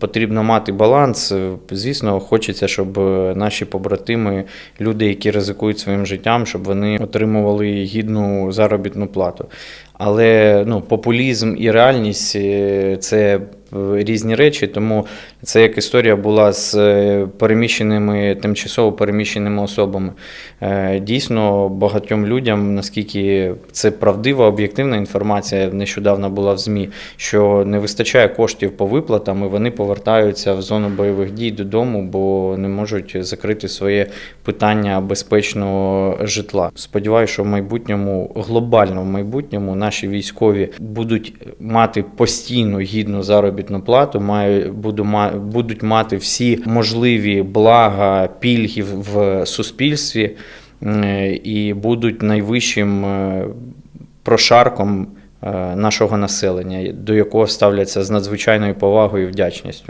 Потрібно мати баланс. Звісно, хочеться, щоб наші побратими, люди, які ризикують своїм життям, щоб вони отримували гідну заробітну плату. Але ну, популізм і реальність е, це різні речі, тому це як історія була з е, переміщеними, тимчасово переміщеними особами. Е, Дійсно, багатьом людям, наскільки це правдива, об'єктивна інформація, нещодавно була в ЗМІ, що не вистачає коштів по виплатам, і вони повертаються в зону бойових дій додому, бо не можуть закрити своє питання безпечного житла. Сподіваюся, що в майбутньому, глобально в майбутньому, наші військові будуть мати постійну гідну заробітну плату, будуть мати всі можливі блага, пільги в- суспільстві і будуть найвищим е, прошарком е, нашого населення, до якого ставляться з надзвичайною повагою і вдячністю.